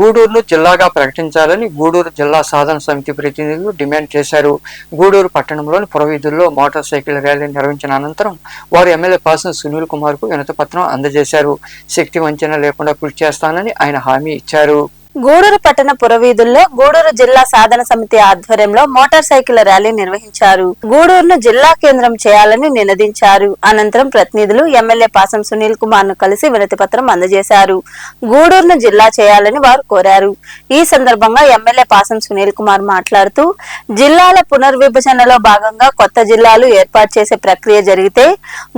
గూడూరును జిల్లాగా ప్రకటించాలని గూడూరు జిల్లా సాధన సమితి ప్రతినిధులు డిమాండ్ చేశారు. గూడూరు పట్టణంలోని పురవీధుల్లో మోటార్ సైకిల్ ర్యాలీ నిర్వహించిన అనంతరం వారు ఎమ్మెల్యే పాసన సునీల్ కుమార్కు వినతిపత్రం అందజేశారు. శక్తి వంచన లేకుండా కృషి చేస్తానని ఆయన హామీ ఇచ్చారు. గూడూరు పట్టణ పురవీధుల్లో గూడూరు జిల్లా సాధన సమితి ఆధ్వర్యంలో మోటార్ సైకిల్ ర్యాలీ నిర్వహించారు. గూడూరును జిల్లా కేంద్రం చేయాలని నినదించారు. అనంతరం ప్రతినిధులు ఎమ్మెల్యే పాసం సునీల్ కుమార్ను కలిసి వినతి పత్రం అందజేశారు. గూడూరును జిల్లా చేయాలని వారు కోరారు. ఈ సందర్భంగా ఎమ్మెల్యే పాసం సునీల్ కుమార్ మాట్లాడుతూ జిల్లాల పునర్విభజనలో భాగంగా కొత్త జిల్లాలు ఏర్పాటు చేసే ప్రక్రియ జరిగితే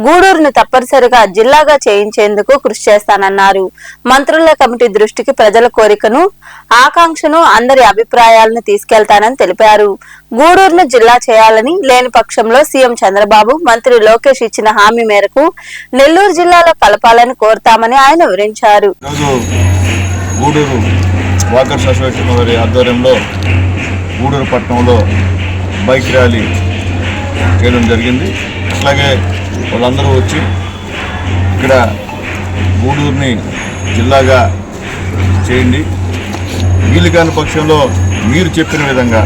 గూడూరును తప్పనిసరిగా జిల్లాగా చేయించేందుకు కృషి చేస్తానన్నారు. మంత్రుల కమిటీ దృష్టికి ప్రజల కోరికను ఆకాంక్షను అందరి అభిప్రాయాలను తీసుకెళ్తానని తెలిపారు. గూడూరును జిల్లా చేయాలని లేని పక్షంలో సీఎం చంద్రబాబు మంత్రి లోకేష్ ఇచ్చిన హామీ మేరకు నెల్లూరు జిల్లాలో కలపాలని కోరుతామని ఆయన వివరించారు. గూడూరు వాకర్స్ అసోసియేషన్ వారి ఆధ్వర్యంలో గూడూరు పట్టణంలో బైక్ ర్యాలీ చేయడం జరిగింది. అట్లాగే వాళ్ళందరూ వచ్చి ఇక్కడ గూడూరుని జిల్లాగా చేయండి. వీలు కాని పక్షంలో మీరు చెప్పిన విధంగా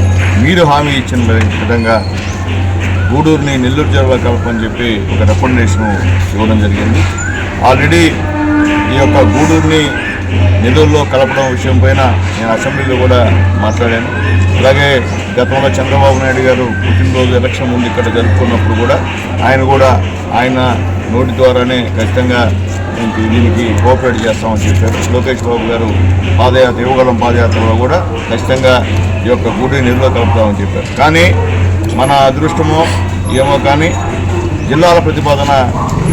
మీరు హామీ ఇచ్చిన విధంగా గూడూరుని నెల్లూరు జిల్లా కలపని చెప్పి ఒక రికమెండేషన్ ఇవ్వడం జరిగింది. ఆల్రెడీ ఈ యొక్క గూడూరుని నెల్లూరులో కలపడం విషయం పైన నేను అసెంబ్లీలో కూడా మాట్లాడాను. అలాగే గతంలో చంద్రబాబు నాయుడు గారు పుట్టినరోజు ఎలక్షన్ ముందు ఇక్కడ జరుపుకున్నప్పుడు కూడా ఆయన కూడా ఆయన నోటి ద్వారానే ఖచ్చితంగా దీనికి దీనికి కోఆపరేట్ చేస్తామని చెప్పారు. లోకేష్ బాబు గారు పాదయాత్ర యువగలం పాదయాత్రలో కూడా ఖచ్చితంగా ఈ యొక్క గుడి నెల్లూరులో కలుపుతామని చెప్పారు. కానీ మన అదృష్టమో ఏమో కానీ జిల్లాల ప్రతిపాదన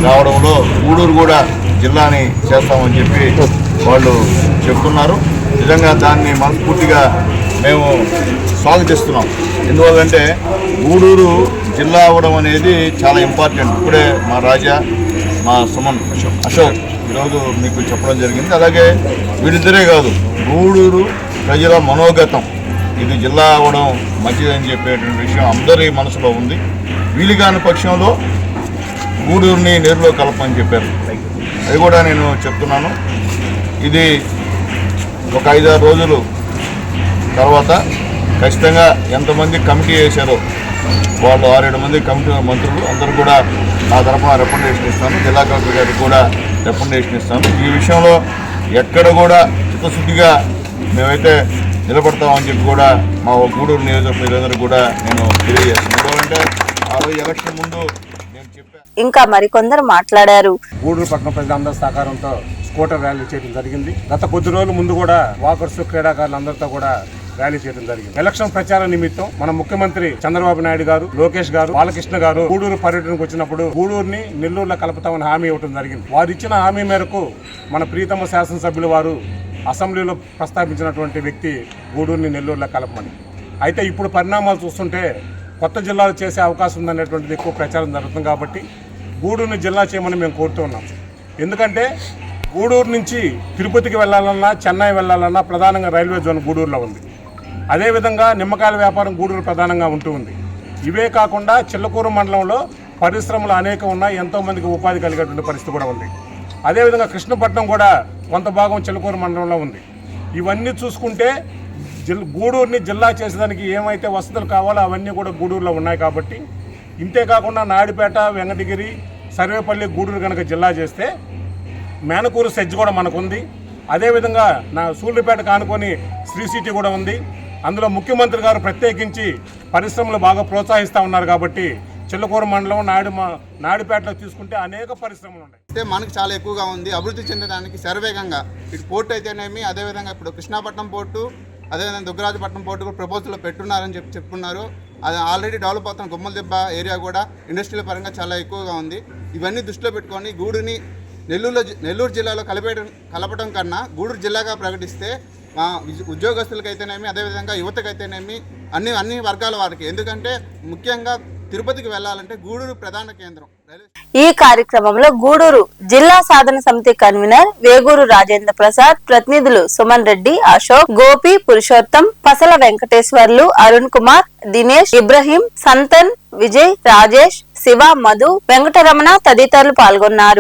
రావడంలో గూడూరు కూడా జిల్లాని చేస్తామని చెప్పి వాళ్ళు చెప్తున్నారు. నిజంగా దాన్ని మనస్ఫూర్తిగా మేము స్వాగతిస్తున్నాం ఎందువల్లంటే గూడూరు జిల్లా అవ్వడం అనేది చాలా ఇంపార్టెంట్. ఇప్పుడే మా రాజా మా సుమన్ అశోక్. అశోక్ ఈరోజు మీకు చెప్పడం జరిగింది. అలాగే వీళ్ళిద్దరే కాదు గూడూరు ప్రజల మనోగతం. ఇది జిల్లా అవ్వడం మంచిదని చెప్పేటువంటి విషయం అందరి మనసులో ఉంది. వీలు కాని పక్షంలో గూడూరుని నీరులో కలపని చెప్పారు. అది కూడా నేను చెప్తున్నాను. ఇది ఒక ఐదారు రోజులు తర్వాత ఖచ్చితంగా ఎంతమంది కమిటీ వేశారో వాళ్ళు ఆరేడు మంది కమిటీ మంత్రులు అందరూ కూడా నా తరఫున రికమెండేషన్ ఇస్తాను. జిల్లా కలెక్టర్ గారికి కూడా రికమెండేషన్ ఇస్తాను. ఈ విషయంలో ఎక్కడ కూడా చిత్తశుద్ధిగా మేమైతే నిలబడతామని చెప్పి కూడా మా గూడూరు నియోజక ప్రజలందరూ కూడా నేను తెలియజేస్తున్నాను. ఎందుకంటే ఆ రోజు ఎలక్షన్ ముందు నేను చెప్పాను ఇంకా మరికొందరు మాట్లాడారు. గూడూరు పట్టణ ప్రజలందరి సహకారంతో స్కూటర్ ర్యాలీ చేయడం జరిగింది. గత కొద్ది రోజుల ముందు కూడా వాకర్స్ క్రీడాకారులందరితో కూడా ర్యాలీ చేయడం జరిగింది. ఎలక్షన్ ప్రచార నిమిత్తం మన ముఖ్యమంత్రి చంద్రబాబు నాయుడు గారు లోకేష్ గారు బాలకృష్ణ గారు గూడూరు పర్యటనకు వచ్చినప్పుడు గూడూరుని నెల్లూరులో కలుపుతామని హామీ ఇవ్వడం జరిగింది. వారు ఇచ్చిన హామీ మేరకు మన ప్రీతమ శాసనసభ్యులు వారు అసెంబ్లీలో ప్రస్తావించినటువంటి వ్యక్తి గూడూరుని నెల్లూరులో కలపమని. అయితే ఇప్పుడు పరిణామాలు చూస్తుంటే కొత్త జిల్లాలు చేసే అవకాశం ఉందనేటువంటిది ఎక్కువ ప్రచారం జరుగుతుంది కాబట్టి గూడూరుని జిల్లా చేయమని మేము కోరుతూ ఉన్నాం. ఎందుకంటే గూడూరు నుంచి తిరుపతికి వెళ్ళాలన్నా చెన్నై వెళ్ళాలన్నా ప్రధానంగా రైల్వే జోన్ గూడూరులో ఉంది. అదేవిధంగా నిమ్మకాయల వ్యాపారం గూడూరు ప్రధానంగా ఉంటూ ఉంది. ఇవే కాకుండా చిల్లకూరు మండలంలో పరిశ్రమలు అనేక ఉన్నాయి. ఎంతోమందికి ఉపాధి కలిగేటువంటి పరిస్థితి కూడా ఉంది. అదేవిధంగా కృష్ణపట్నం కూడా కొంత భాగం చిల్లకూరు మండలంలో ఉంది. ఇవన్నీ చూసుకుంటే జిల్ గూడూరుని జిల్లా చేసేదానికి ఏమైతే వసతులు కావాలో అవన్నీ కూడా గూడూరులో ఉన్నాయి కాబట్టి ఇంతే కాకుండా నాయుడుపేట వెంకటగిరి సర్వేపల్లి గూడూరు కనుక జిల్లా చేస్తే మేనకూరు సెజ్ కూడా మనకు ఉంది అదేవిధంగా నా సూళ్ళుపేట కానుకొని శ్రీ సిటీ కూడా ఉంది. అందులో ముఖ్యమంత్రి గారు ప్రత్యేకించి పరిశ్రమలు బాగా ప్రోత్సహిస్తూ ఉన్నారు కాబట్టి చిల్లకూరు మండలం నాయుడు నాయుడుపేటలో తీసుకుంటే అనేక పరిశ్రమలు ఉన్నాయి. అయితే మనకు చాలా ఎక్కువగా ఉంది. అభివృద్ధి చెందడానికి శరవేగంగా ఇటు పోర్టు అయితేనేమి అదేవిధంగా ఇప్పుడు కృష్ణాపట్నం పోర్టు అదేవిధంగా దుగ్గరాజపట్నం పోర్టు కూడా ప్రపోజల్లో పెట్టున్నారని చెప్పి చెప్పుకున్నారు అది ఆల్రెడీ డెవలప్ అవుతున్న గుమ్మల దెబ్బ ఏరియా కూడా ఇండస్ట్రీల పరంగా చాలా ఎక్కువగా ఉంది. ఇవన్నీ దృష్టిలో పెట్టుకొని గూడుని నెల్లూరులో నెల్లూరు జిల్లాలో కలిపేయడం కలపడం కన్నా గూడూరు జిల్లాగా ప్రకటిస్తే ఉద్యోగస్తులకైతేనేమి అదేవిధంగా యువతకైతేనేమి అన్ని అన్ని వర్గాల వారికి. ఎందుకంటే ముఖ్యంగా తిరుపతికి వెళ్ళాలంటే గూడూరు ప్రధాన కేంద్రం. ఈ కార్యక్రమంలో గూడూరు జిల్లా సాధన సమితి కన్వీనర్ వేగూరు రాజేంద్ర ప్రసాద్ ప్రతినిధులు సుమన్ రెడ్డి అశోక్ గోపి పురుషోత్తం పసల వెంకటేశ్వర్లు అరుణ్ కుమార్ దినేష్ ఇబ్రహీం సంతన్ విజయ్ రాజేష్ శివ మధు వెంకటరమణ తదితరులు పాల్గొన్నారు.